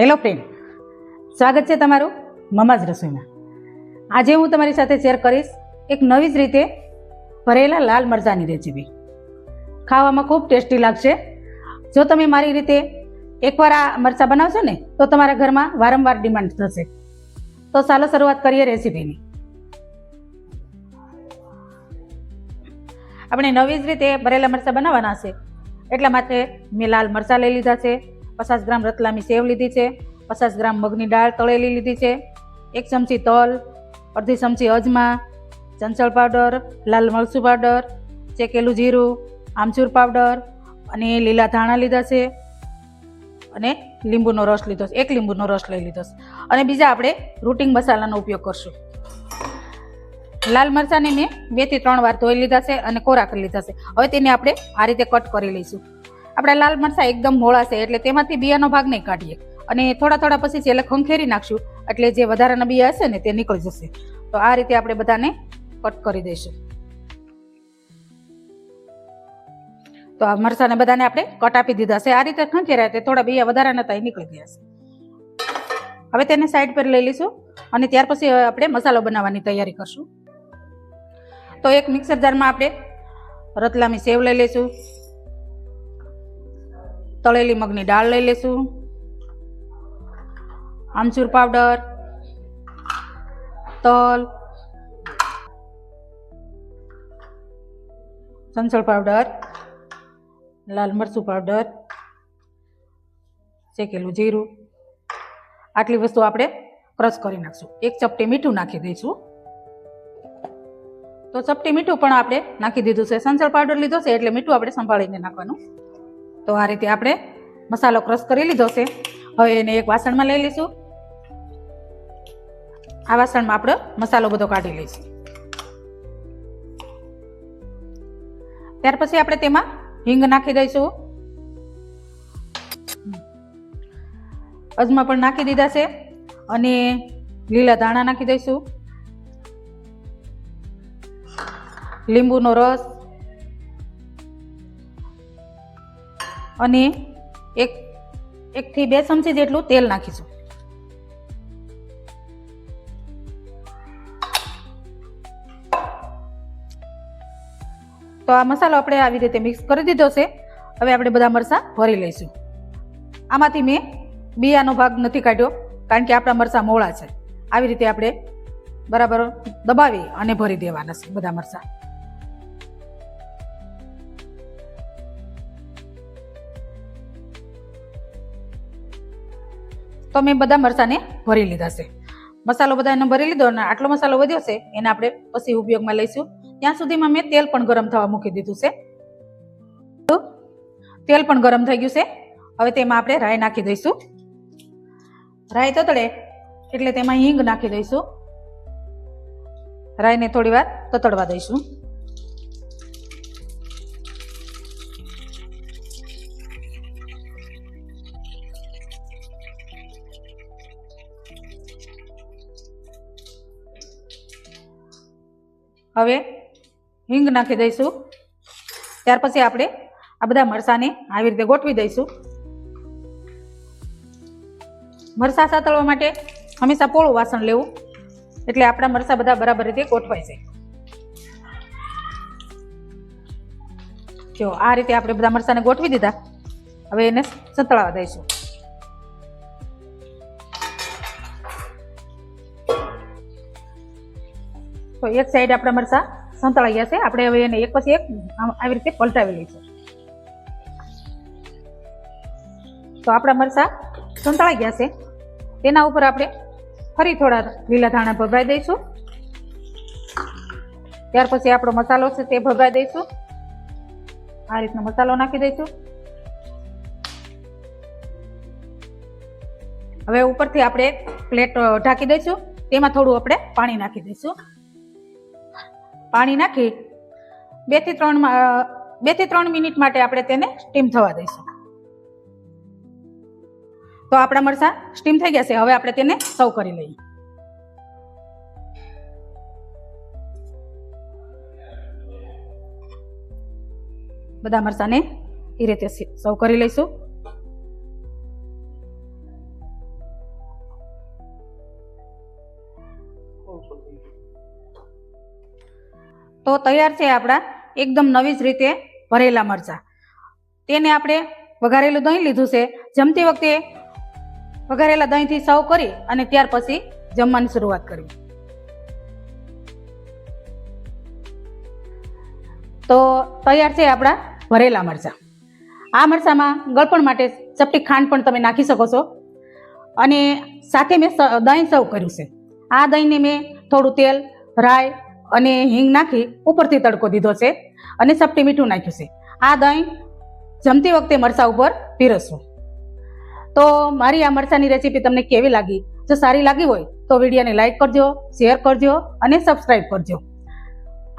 Hello friend સ્વાગત છે તમારું મમાજ રસોઈમાં. આજે હું તમારી સાથે શેર કરીશ એક નવી જ રીતે ભરેલા લાલ મરચાંની રેસીપી ખાવામાં ખૂબ ટેસ્ટી લાગશે. જો તમે મારી રીતે એકવાર આ મરચાં બનાવશો ને, તો તમારા ઘરમાં વારંવાર ડિમાન્ડ થશે. તો ચાલો શરૂઆત કરીએ રેસીપીની આપણે નવી જ રીતે ભરેલા મરચાં બનાવવાના છે. એટલા માટે મેં લાલ મરચાં લઈ લીધા છે. પચાસ ગ્રામ રતલામી સેવ લીધી છે, પચાસ ગ્રામ મગની દાળ તળેલી લીધી છે, એક ચમચી તલ, અડધી ચમચી અજમા, ચંચળ પાવડર, લાલ મરચું પાવડર, ચેકેલું જીરું, આમચૂર પાવડર અને લીલા ધાણા લીધા છે અને લીંબુનો રસ લીધો છે, એક લીંબુનો રસ લઈ લીધો છે. અને બીજા આપણે રૂટિંગ મસાલાનો ઉપયોગ કરશું. લાલ મરચાંને મેં બેથી ત્રણ વાર ધોઈ લીધા છે અને કોરા કરી લીધા છે. હવે તેને આપણે આ રીતે કટ કરી લઈશું. આપણે લાલ મરચાં એકદમ મોળા એટલે તેમાંથી બિયાનો ભાગ નહીં કાઢીએ. અને થોડા થોડા પછી છેલ્લે ખંખેરી નાખશું. એટલે જે વધારાના બિયા હશે ને, તે નીકળી જશે. તો આ રીતે આપણે બધાને કટ કરી દઈશું. તો આ મરચાંને બધાને આપણે કટ આપી દીધા છે. આ રીતે ખંખેરાય તે થોડા બિયા વધારાના તય નીકળી ગયા છે. હવે તેને સાઈડ પર લઈ લઈશું અને ત્યાર પછી આપણે મસાલો બનાવવાની તૈયારી કરશું. તો એક મિક્સર જારમાં આપણે રતલામી સેવ લઈ લઈશું. તળેલી મગની દાળ લઈ લઈશું આમચૂર પાવડર, તલ સંચળ પાવડર, લાલ મરચું પાવડર, શેકેલું જીરું. આટલી વસ્તુ આપણે ક્રશ કરી નાખશું. એક ચપટી મીઠું નાખી દઈશું. તો ચપટી મીઠું પણ આપણે નાખી દીધું છે. સંચળ પાવડર લીધો છે એટલે મીઠું આપણે સંભાળીને નાખવાનું. તો આ રીતે આપણે મસાલો ક્રશ કરી લીધો છે. હવે એને એક વાસણમાં લઈ લઈશું. આ વાસણમાં આપણે મસાલો બધો કાઢી લઈશું. ત્યાર પછી આપણે તેમાં હિંગ નાખી દઈશું. અજમા પણ નાખી દીધા છે અને લીલા ધાણા નાખી દઈશું. લીંબુનો રસ અને એક, એકથી બે ચમચી જેટલું તેલ નાખીશું. તો આ મસાલો આપણે આવી રીતે મિક્સ કરી દીધો છે. હવે આપણે બધા મરચાં ભરી લઈશું. આમાંથી મેં બિયાનો ભાગ નથી કાઢ્યો, કારણ કે આપણા મરચાં મોળા છે. આવી રીતે આપણે બરાબર દબાવી અને ભરી દેવાના છે બધા મરચાં. તો મેં બધા મરચાંને ભરી લીધા છે. મસાલો બધા એનો ભરી લીધો અને આટલો મસાલો વધ્યો છે, એને આપણે પછી ઉપયોગમાં લઈશું. ત્યાં સુધીમાં મેં તેલ પણ ગરમ થવા મૂકી દીધું છે. તેલ પણ ગરમ થઈ ગયું છે. હવે તેમાં આપણે રાઈ નાખી દઈશું. રાઈ તતડે, એટલે તેમાં હિંગ નાખી દઈશું. રાઈને થોડી વાર તતડવા દઈશું. હવે હિંગ નાખી દઈશું. ત્યાર પછી આપણે આ બધા મરસાને આવી રીતે ગોઠવી દઈશું. મરસા સાતળવા માટે હંમેશા પોળું વાસણ લેવું, એટલે આપણા મરસા બધા બરાબર રીતે ગોઠવાય છે. જો આ રીતે આપણે બધા મરસાને ગોઠવી દીધા. હવે એને સંતળાવા દઈશું. તો એક સાઈડ આપણા મરસા સંતળાઈ ગયા છે. આપણે હવે એને એક પછી એક આવી રીતે પલટાવી લઈશું. તો આપણા મરસા સંતળાઈ ગયા છે. તેના ઉપર આપણે ફરી થોડા લીલા ધાણા ભગાઈ દઈશું. ત્યાર પછી આપણો મસાલો છે તે ભગાઈ દઈશું. આ રીતનો મસાલો નાખી દઈશું. હવે ઉપરથી આપણે પ્લેટ ઢાંકી દઈશું. તેમાં થોડું આપણે પાણી નાખી દઈશું. પાણી નાખી બેથી ત્રણ બેથી ત્રણ મિનિટ માટે આપણે તેને સ્ટીમ થવા દઈશું. તો આપણા મરસા સ્ટીમ થઈ ગયા છે. હવે આપણે તેને સર્વ કરી લઈએ. બધા મરસાને એ રીતે સર્વ કરી લઈશું. તો તૈયાર છે આપણા એકદમ નવી જ રીતે ભરેલા મરચાં. તેને આપણે વઘારેલું દહીં લીધું છે. જમતી વખતે વઘારેલા દહીંથી સર્વ કરી અને ત્યાર પછી જમવાની શરૂઆત કરવી. તો તૈયાર છે આપણા ભરેલા મરચાં. આ મરચાંમાં ગળપણ માટે ચપટી ખાંડ પણ તમે નાખી શકો છો. અને સાથે મેં દહીં સર્વ કર્યું છે. આ દહીંને મેં થોડું તેલ, રાઈ અને હિંગ નાખી ઉપરથી તડકો દીધો છે અને સપટી મીઠું નાખ્યું છે. આ દહીં જમતી વખતે મરચાં ઉપર પીરસવું. તો મારી આ મરચાંની રેસીપી તમને કેવી લાગી? જો સારી લાગી હોય તો વિડીયોને લાઇક કરજો, શેર કરજો અને સબસ્ક્રાઈબ કરજો.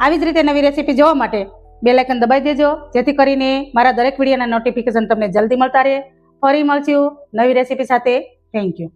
આવી જ રીતે નવી રેસીપી જોવા માટે બે લાઇકન દબાઈ દેજો, જેથી કરીને મારા દરેક વિડીયોના નોટિફિકેશન તમને જલ્દી મળતા રહે. ફરી મળશું નવી રેસીપી સાથે. Thank you.